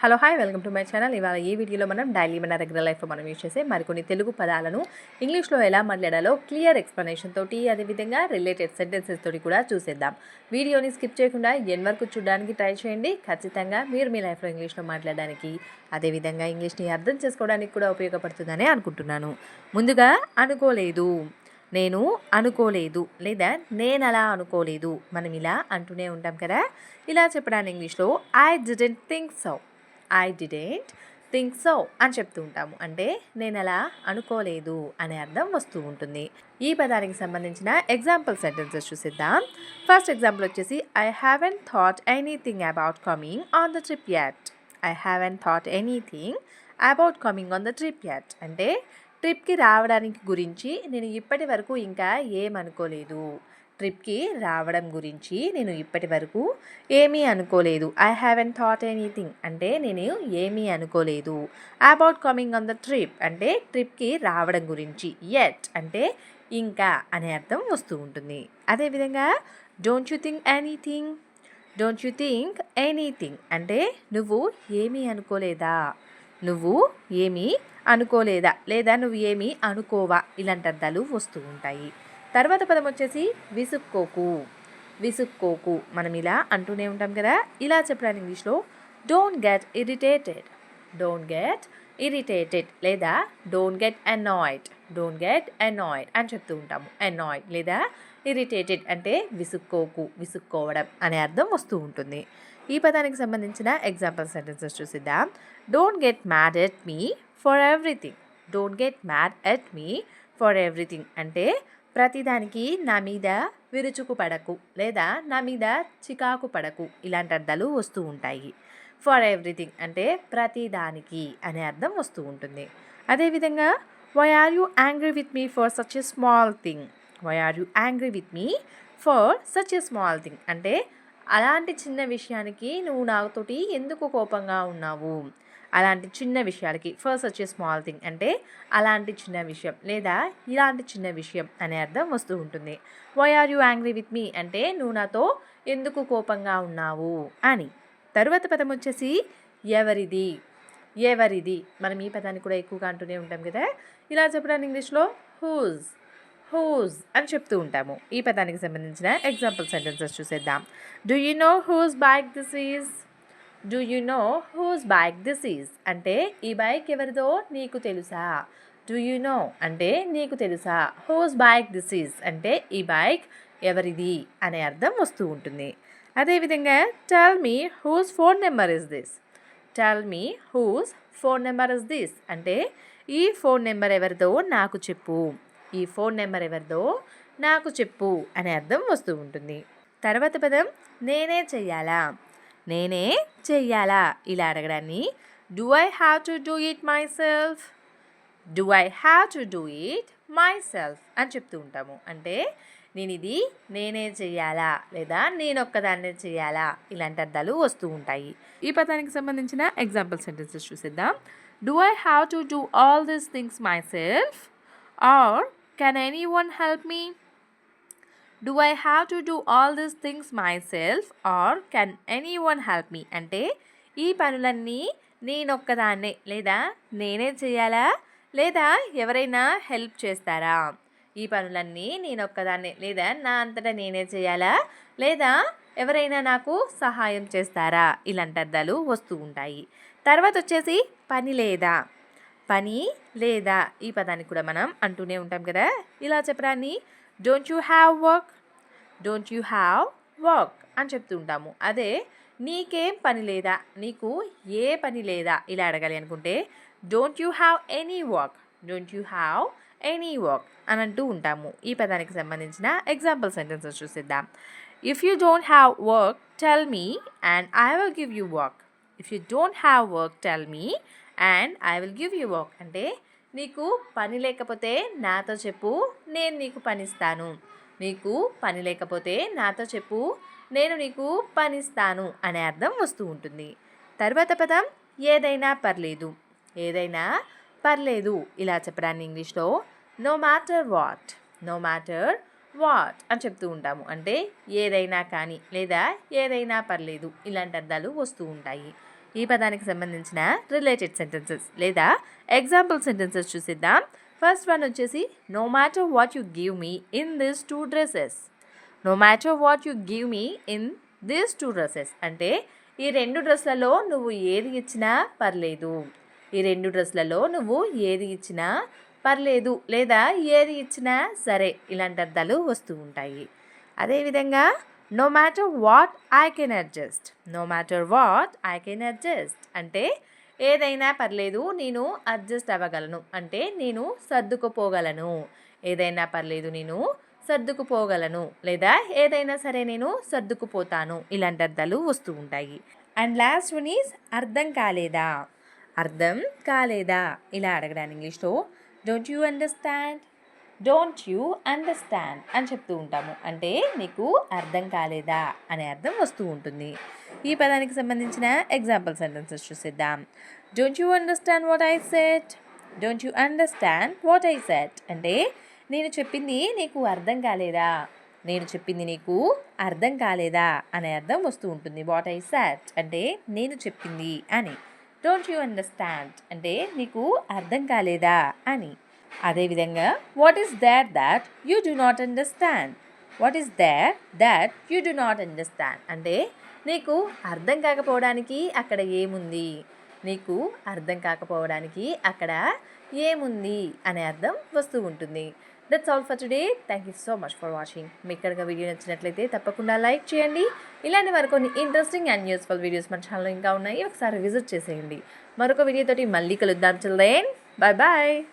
Hello hi welcome to my channel ఇవాళ ఈ వీడియోలో మనం డైలీ మన రెగ్యులర్ లైఫ్లో మనం యూజ్ చేసే మరికొన్ని తెలుగు పదాలను ఇంగ్లీష్లో ఎలా మాట్లాడాలో క్లియర్ ఎక్స్ప్లెనేషన్ తోటి అదేవిధంగా రిలేటెడ్ సెంటెన్సెస్ తోటి కూడా చూసేద్దాం. వీడియోని స్కిప్ చేయకుండా ఎన్ వరకు చూడడానికి ట్రై చేయండి. ఖచ్చితంగా మీరు మీ లైఫ్లో ఇంగ్లీష్లో మాట్లాడడానికి అదేవిధంగా ఇంగ్లీష్ని అర్థం చేసుకోవడానికి కూడా ఉపయోగపడుతుందని అనుకుంటున్నాను. ముందుగా అనుకోలేదు. నేను అనుకోలేదు లేదా నేను అలా అనుకోలేదు. మనం ఇలా అంటూనే ఉంటాం కదా. ఇలా చెప్పడానికి ఇంగ్లీష్లో I didn't think so I didn't think so అని చెప్తూ ఉంటాము. అంటే నేను అలా అనుకోలేదు అనే అర్థం వస్తూ ఉంటుంది. ఈ పదానికి సంబంధించిన ఎగ్జాంపుల్ సెంటెన్సెస్ చూసిద్దాం. ఫస్ట్ ఎగ్జాంపుల్ వచ్చేసి I haven't thought anything about coming on the trip yet I haven't thought anything about coming on the trip yet అంటే ట్రిప్కి రావడానికి గురించి నేను ఇప్పటి వరకు ఇంకా ఏమనుకోలేదు. ట్రిప్కి రావడం గురించి నేను ఇప్పటి వరకు ఏమీ అనుకోలేదు. ఐ హ్యావెన్ థాట్ ఎనీథింగ్ అంటే నేను ఏమీ అనుకోలేదు. About coming on the trip అంటే ట్రిప్కి రావడం గురించి. ఎట్ అంటే ఇంకా అనే అర్థం వస్తూ ఉంటుంది. అదేవిధంగా don't you think anything don't you think anything అంటే నువ్వు ఏమీ అనుకోలేదా? నువ్వు ఏమీ అనుకోలేదా? లేదా నువ్వు ఏమీ అనుకోవా? ఇలాంటి అర్థాలు వస్తూ ఉంటాయి. తర్వాత పదం వచ్చేసి విసుక్కోకు. విసుక్కోకు. మనం ఇలా అంటూనే ఉంటాం కదా. ఇలా చెప్పడానికి ఇంగ్లీష్లో don't get irritated. Don't get irritated లేదా don't get annoyed. Don't get annoyed అని చెప్తూ ఉంటాము. అనాయిడ్ లేదా ఇరిటేటెడ్ అంటే విసుక్కోకు విసుక్కోవడం అనే అర్థం వస్తూ ఉంటుంది. ఈ పదానికి సంబంధించిన example sentences చూసిద్దాం. Don't get mad at me for everything. Don't get mad at me for everything అంటే ప్రతిదానికి నా మీద విరుచుకు పడకు లేదా నా మీద చికాకు పడకు ఇలాంటి అర్థాలు వస్తూ ఉంటాయి. ఫర్ ఎవ్రీథింగ్ అంటే ప్రతిదానికి అనే అర్థం వస్తూ ఉంటుంది. అదేవిధంగా why are you angry with me for such a small thing why are you angry with me for such a small thing అంటే అలాంటి చిన్న విషయానికి నువ్వు నాతోటి ఎందుకు కోపంగా ఉన్నావు? అలాంటి చిన్న విషయాలకి. ఫస్ట్ వచ్చే స్మాల్ థింగ్ అంటే అలాంటి చిన్న విషయం లేదా ఇలాంటి చిన్న విషయం అనే అర్థం వస్తూ ఉంటుంది. Why are you angry with me అంటే నువ్వు నాతో ఎందుకు కోపంగా ఉన్నావు అని. తరువాత పదం వచ్చేసి ఎవరిది? ఎవరిది? మనం ఈ పదాన్ని కూడా ఎక్కువగా అంటూనే ఉంటాం కదా. ఇలా చెప్పడానికి ఇంగ్లీష్లో హూజ్ హూజ్ అని చెప్తూ ఉంటాము. ఈ పదానికి సంబంధించిన ఎగ్జాంపుల్ సెంటెన్సెస్ చూసేద్దాం. Do you know whose bike this is do you know whose bike this is అంటే ఈ బైక్ ఎవరిదో నీకు తెలుసా? డూ యు నో అంటే నీకు తెలుసా? హూస్ బైక్ దిస్ ఈజ్ అంటే ఈ బైక్ ఎవరిది? అనే అర్థం వస్తూ ఉంటుంది. అదేవిధంగా tell me whose phone number is this tell me whose phone number is this అంటే ఈ ఫోన్ నెంబర్ ఎవరిదో నాకు చెప్పు. ఈ ఫోన్ నెంబర్ ఎవరిదో నాకు చెప్పు. అనే అర్థం వస్తూ ఉంటుంది. తర్వాత పదం నేనే చెయ్యాలా? నేనే చెయ్యాలా? ఇలా అడగడాన్ని. Do I have to do it myself do I have to do it myself అని చెప్తూ ఉంటాము. అంటే నేను ఇది నేనే చెయ్యాలా? లేదా నేను ఒక్కదాన్నే చెయ్యాలా? ఇలాంటి అర్థాలు వస్తూ ఉంటాయి. ఈ పదానికి సంబంధించిన example sentences చూసిద్దాం. Do I have to do all these things myself or can anyone help me do I have to do all this things myself or can anyone help me అంటే ఈ పనులన్నీ నేనొక్కదాన్నే లేదా నేనే చేయాలా? లేదా ఎవరైనా హెల్ప్ చేస్తారా? ఈ పనులన్నీ నేనొక్కదాన్నే లేదా నా అంతటా నేనే చేయాలా? లేదా ఎవరైనా నాకు సహాయం చేస్తారా? ఇలాంటి అర్థాలు వస్తూ ఉంటాయి. తర్వాత వచ్చేసి పని లేదా. పని లేదా ఈ పదాన్ని కూడా మనం అంటూనే ఉంటాం కదా. ఇలా చెప్పడాన్ని don't you have work don't you have work అని చెప్తూ ఉంటాము అదే నీకేం పని లేదా? నీకు ఏ పని లేదా? ఇలా అడగాలి అనుకుంటే don't you have any work don't you have any work అని అంటూ ఉంటాము. ఈ పదానికి సంబంధించిన example sentences చూసిద్దాం. If you don't have work tell me and I will give you work if you don't have work tell me and I will give you work అంటే నీకు పని లేకపోతే నాతో చెప్పు నేను నీకు పనిస్తాను. నీకు పని లేకపోతే నాతో చెప్పు నేను నీకు పనిస్తాను అనే అర్థం వస్తూ ఉంటుంది. తర్వాత పదం ఏదైనా పర్లేదు. ఏదైనా పర్లేదు. ఇలా చెప్పడాన్ని ఇంగ్లీష్లో no matter what no matter what అని చెప్తూ ఉంటాము. అంటే ఏదైనా కానీ లేదా ఏదైనా పర్లేదు. ఇలాంటి అర్థాలు వస్తూ ఉంటాయి. ఈ పదానికి సంబంధించిన రిలేటెడ్ సెంటెన్సెస్ లేదా ఎగ్జాంపుల్ సెంటెన్సెస్ చూసిద్దాం. ఫస్ట్ వన్ వచ్చేసి no matter what you give me in this two dresses no matter what you give me in this two dresses అంటే ఈ రెండు డ్రెస్లలో నువ్వు ఏది ఇచ్చినా పర్లేదు. ఈ రెండు డ్రెస్లలో నువ్వు ఏది ఇచ్చినా పర్లేదు లేదా ఏది ఇచ్చినా సరే ఇలాంటి అర్థాలు వస్తూ ఉంటాయి. అదేవిధంగా no matter what I can adjust no matter what I can adjust అంటే ఏదైనా పర్లేదు నేను అడ్జస్ట్ అవ్వగలను. అంటే నేను సర్దుకుపోగలను. ఏదైనా పర్లేదు నేను సర్దుకుపోగలను. లేదా ఏదైనా సరే నేను సర్దుకుపోతాను. ఇలాంటి అర్థాలు వస్తూ ఉంటాయి. అండ్ లాస్ట్ వన్ ఈజ్ అర్థం కాలేదా? అర్థం కాలేదా? ఇలా అడగడానికి ఇంగ్లీష్లో don't you understand don't you understand అని చెప్తూ ఉంటాము. అంటే నీకు అర్థం కాలేదా అనే అర్థం వస్తూ ఉంటుంది. ఈ పదానికి సంబంధించిన ఎగ్జాంపుల్ సెంటెన్సెస్ చూసేద్దాం. Don't you understand what I said don't you understand what I said అంటే నేను చెప్పింది నీకు అర్థం కాలేదా? నేను చెప్పింది నీకు అర్థం కాలేదా అనే అర్థం వస్తూ ఉంటుంది. వాట్ ఐ సెట్ అంటే నేను చెప్పింది అని. డోంట్ యూ అండర్స్టాండ్ అంటే నీకు అర్థం కాలేదా అని. అదేవిధంగా what is there that you do not understand what is there that you do not understand అంటే నీకు అర్థం కాకపోవడానికి అక్కడ ఏముంది? నీకు అర్థం కాకపోవడానికి అక్కడ ఏముంది? అనే అర్థం వస్తూ ఉంటుంది. That's all for today thank you so much for watching మీకు కనుక వీడియో నచ్చినట్లయితే తప్పకుండా లైక్ చేయండి. ఇలాంటి మరికొన్ని ఇంట్రెస్టింగ్ అండ్ యూస్ఫుల్ వీడియోస్ మన ఛానల్లో ఇంకా ఉన్నాయి. ఒకసారి విజిట్ చేసేయండి. మరొక వీడియోతోటి మళ్ళీ కలుద్దాం. Children bye bye